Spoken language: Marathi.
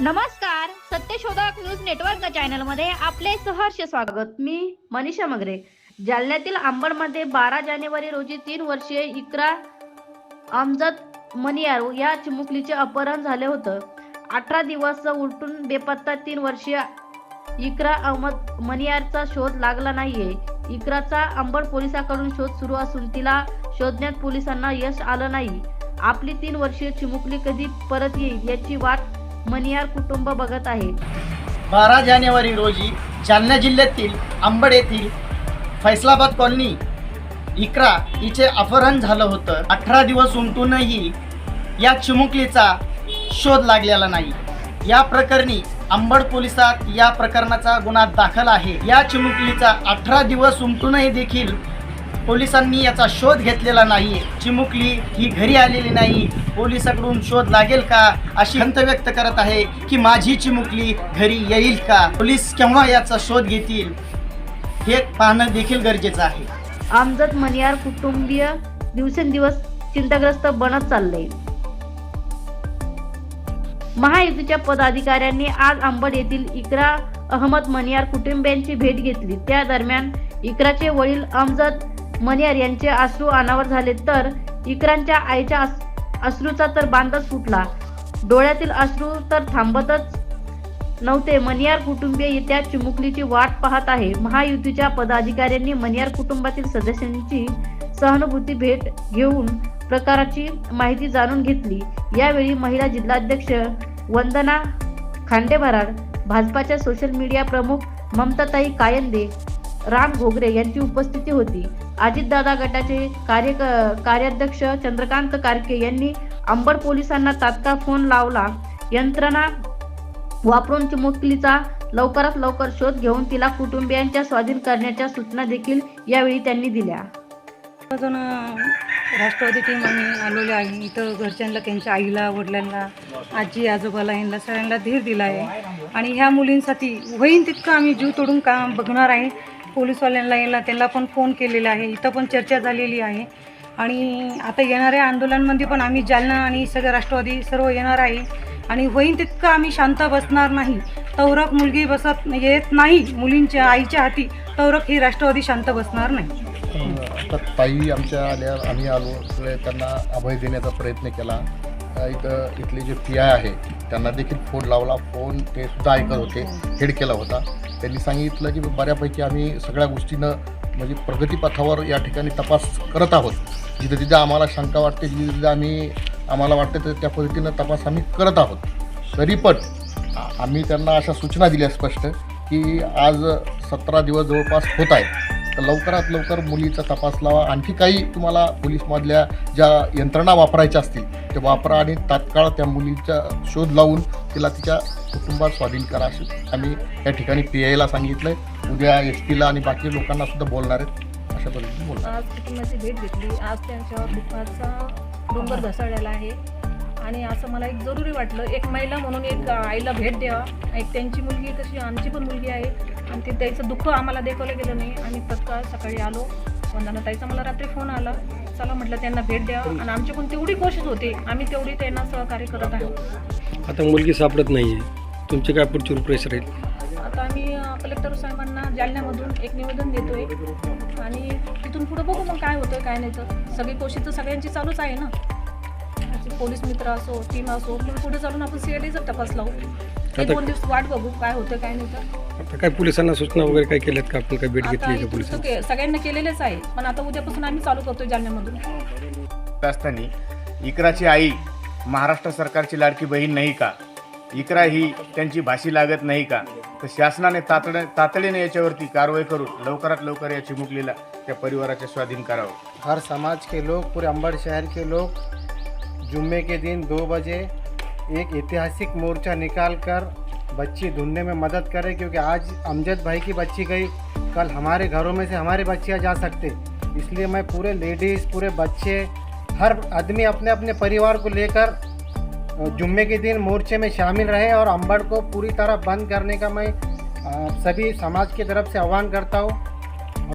नमस्कार सत्यशोधक न्यूज नेटवर्क चॅनलमध्ये आपले सहर्ष स्वागत. मी मनीषा मगरे. जालन्यातील अंबडमध्ये बारा जानेवारी रोजी तीन वर्षीय इकरा अमजद मनियार या चिमुकलीचे अपहरण झाले होतं. अठरा दिवस उलटून बेपत्ता तीन वर्षीय इकरा अहमद मनियारचा शोध लागला नाहीये. इकराचा अंबड पोलिसांकडून शोध सुरू असून तिला शोधण्यात पोलिसांना यश आलं नाही. आपली तीन वर्षीय चिमुकली कधी परत येईल याची वाट मनियार कुटुंब बघत आहे. बारा जानेवारी रोजी जालना जिल्ह्यातील आंबड येथील फैसलाबाद कॉलनी इकरा हिचे अपहरण झालं होतं. अठरा दिवस उमटूनही या चिमुकलीचा शोध लागलेला नाही. या प्रकरणी अंबड पोलिसात या प्रकरणाचा गुन्हा दाखल आहे. या चिमुकलीचा अठरा दिवस उमटूनही देखील पोलिसांनी याचा शोध घेतलेला नाही. चिमुकली ही घरी आलेली नाही. पोलिसाकडून शोध लागेल का? अशी खंत व्यक्त करत आहे की माझी चिमुकली घरी येईल का? पोलीस केव्हा याचा शोध घेतील? हे पाहणं देखील गरजेचं आहे. आमजद मनियार कुटुंबीय दिवसेंदिवस चिंताग्रस्त बनत चालले महायुतीच्या पदाधिकाऱ्यांनी आज अंबड येथील इकरा अहमद मनियार कुटुंबियांची भेट घेतली. त्या दरम्यान इकराचे वडील अमजद मनियार यांचे अश्रू अनावर झाले तर इकरांच्या आईच्या अश्रूचा तर बांधच फुटला. डोळ्यातील अश्रू तर थांबतच नव्हते. मनियार कुटुंबीय त्या चिमुकलीची वाट पाहत आहे. महायुतीच्या पदाधिकाऱ्यांनी मनियार कुटुंबातील सदस्यांची सहानुभूती भेट घेऊन प्रकाराची माहिती जाणून घेतली. यावेळी महिला जिल्हाध्यक्ष वंदना खांडेभराड भाजपाच्या सोशल मीडिया प्रमुख ममताताई कायंदे राम घोगरे यांची उपस्थिती होती. अजितदादा गटाचे कार्य कार्याध्यक्ष चंद्रकांत कारके यांनी अंबड पोलिसांना तात्काळ फोन लावला. यंत्रणा वापरून चिमुकलीचा लवकरात लवकर शोध घेऊन तिला कुटुंबियांच्या स्वाधीन करण्याच्या सूचना देखील यावेळी त्यांनी दिल्या. अजून राष्ट्रवादी टीम आम्ही आलेलो आहे. इथं घरच्यांना त्यांच्या आईला वडिलांना आजी आजोबाला यांना सगळ्यांना धीर दिला आहे. आणि ह्या मुलींसाठी होईन तितकं आम्ही जीव तोडून काम बघणार आहे. पोलीसवाल्यांना यायला त्यांना पण फोन केलेला आहे. इथं पण चर्चा झालेली आहे. आणि आता येणाऱ्या आंदोलनामध्ये पण आम्ही जालना आणि सगळं राष्ट्रवादी सर्व येणार आहे. आणि होईन तितकं आम्ही शांत बसणार नाही. तवरक मुलगी बसत येत नाही मुलींच्या आईच्या हाती. तवरक ही राष्ट्रवादी शांत बसणार नाही. आता ताई आमच्या आल्या आम्ही आलो. सगळे त्यांना अभय देण्याचा प्रयत्न केला. इथं इथले जे पी आय आहे त्यांना देखील फोन लावला. फोन ते सुद्धा ऐकत होते. हेड केला होता. त्यांनी सांगितलं की बऱ्यापैकी आम्ही सगळ्या गोष्टीनं म्हणजे प्रगतीपथावर या ठिकाणी तपास करत आहोत. जिथं तिथं आम्हाला शंका वाटते जिथं तिथं आम्ही आम्हाला वाटतं तर त्या पद्धतीनं तपास आम्ही करत आहोत. तरी पण आम्ही त्यांना अशा सूचना दिल्या स्पष्ट की आज सतरा दिवस जवळपास होत आहेत. तर लवकरात लवकर मुलीचा तपास लावा. आणखी काही तुम्हाला पोलीसमधल्या ज्या यंत्रणा वापरायच्या असतील ते वापरा आणि तात्काळ त्या मुलीचा शोध लावून तिला तिच्या कुटुंबात स्वाधीन करा अशी आम्ही या ठिकाणी पी आयला सांगितलं आहे उद्या एस पीला आणि बाकी लोकांना सुद्धा बोलणार आहेत. अशा पद्धतीने बोलणार आज कुटुंबाची भेट घेतली. आज त्यांच्यावर दुःखाचा डोंगर घसरलेला आहे. आणि असं मला एक जरुरी वाटलं एक महिला म्हणून एक आईला भेट द्यावा. एक त्यांची मुलगी तशी आमची पण मुलगी आहे. आणि ते त्याचं दुःख आम्हाला दाखवलं गेलं नाही. आम्ही तत्काळ सकाळी आलो. वंदना ताईचा मला रात्री फोन आला. चला म्हटलं त्यांना भेट द्यावं आणि आमची पण तेवढी कोशिश होते. आम्ही तेवढी त्यांना सहकार्य करत आहोत आता मुलगी सापडत नाही आहे तुमची काय पुढची प्रेस राहील? आता आम्ही कलेक्टर साहेबांना जालन्यामधून एक निवेदन देतोय. आणि तिथून पुढे बघू मग काय होतं काय नाही तर. सगळी कोशिश तर सगळ्यांची चालूच आहे ना. पोलीस मित्र असो टीम असो मग पुढे चालून आपण सीआयडीचा तपास लावू आता- दोन दिवस वाट बघू काय होतं काय नाही तर आता काय पोलिसांना सूचना वगैरे काय केल्यात का आपण? काय भेट आता घेतली का इथून तर पोलिसांची के- सगळ्यांना केलेलेच आहे पण आता उद्यापासून आम्ही चालू करतोय जालन्यामधून. असताना इकराची आई महाराष्ट्र सरकारची लाडकी बहीण नाही का? इकरा ही त्यांची भाषी लागत नाही का? तर शासनाने तातड तातडीने याच्यावरती कारवाई करून लवकरात लवकर या चिमुकलीला त्या परिवाराच्या स्वाधीन करावं. हर समाज के लोग पूरे अंबड़ शहर के लोग जुम्मे के दिन दो बजे एक ऐतिहासिक मोर्चा निकाल कर बच्ची ढूँढने में मदद करें, क्योंकि आज अमजद भाई की बच्ची गई। कल हमारे घरों में से हमारे बच्चियाँ जा सकते। इसलिए मैं पूरे लेडीज़, पूरे बच्चे, हर आदमी अपने अपने परिवार को लेकर जुम्मे के दिन मोर्चे में शामिल रहे और अंबड़ को पूरी तरह बंद करने का मैं सभी समाज की तरफ़ से आह्वान करता हूँ।